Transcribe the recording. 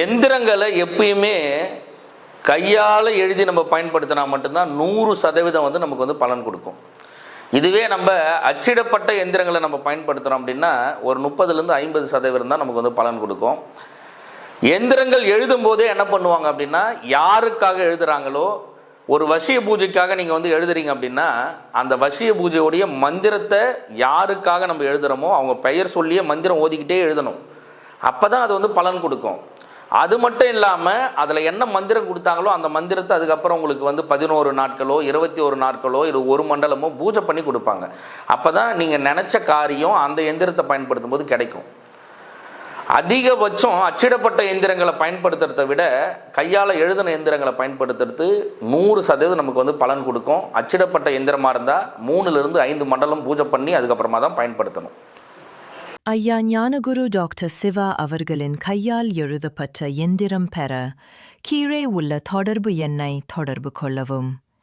எந்திரங்களை எப்பயுமே கையால் எழுதி நம்ம பயன்படுத்தினா மட்டும்தான் நூறு சதவீதம் வந்து நமக்கு வந்து பலன் கொடுக்கும். இதுவே நம்ம அச்சிடப்பட்ட எந்திரங்களை நம்ம பயன்படுத்துகிறோம் அப்படின்னா ஒரு முப்பதுலேருந்து ஐம்பது சதவீதம் தான் நமக்கு வந்து பலன் கொடுக்கும். எந்திரங்கள் எழுதும் போதே என்ன பண்ணுவாங்க அப்படின்னா யாருக்காக எழுதுறாங்களோ ஒரு வசிய பூஜைக்காக நீங்கள் வந்து எழுதுறீங்க அப்படின்னா அந்த வசிய பூஜையுடைய மந்திரத்தை யாருக்காக நம்ம எழுதுகிறோமோ அவங்க பெயர் சொல்லியே மந்திரம் ஓதிக்கிட்டே எழுதணும். அப்போ தான் அது வந்து பலன் கொடுக்கும். அது மட்டும் இல்லாமல் அதில் என்ன மந்திரம் கொடுத்தாங்களோ அந்த மந்திரத்தை அதுக்கப்புறம் உங்களுக்கு வந்து பதினோரு நாட்களோ இருபத்தி ஒரு நாட்களோ இல்லை ஒரு மண்டலமோ பூஜை பண்ணி கொடுப்பாங்க. அப்போ தான் நீங்கள் நினச்ச காரியம் அந்த எந்திரத்தை பயன்படுத்தும் போது கிடைக்கும். அதிகபட்சம் அச்சிடப்பட்ட எந்திரங்களை பயன்படுத்துறதை விட கையால் எழுதின எந்திரங்களை பயன்படுத்துறது நூறு சதவீதம் நமக்கு வந்து பலன் கொடுக்கும். அச்சிடப்பட்ட எந்திரமாக இருந்தால் மூணுலேருந்து ஐந்து மண்டலம் பூஜை பண்ணி அதுக்கப்புறமா தான் பயன்படுத்தணும். ஐயா ஞானகுரு டாக்டர் சிவா அவர்களின் கையால் எழுதப்பட்ட எந்திரம் பெற கீழே உள்ள தொடர்பு எண்ணை தொடர்பு கொள்ளவும்.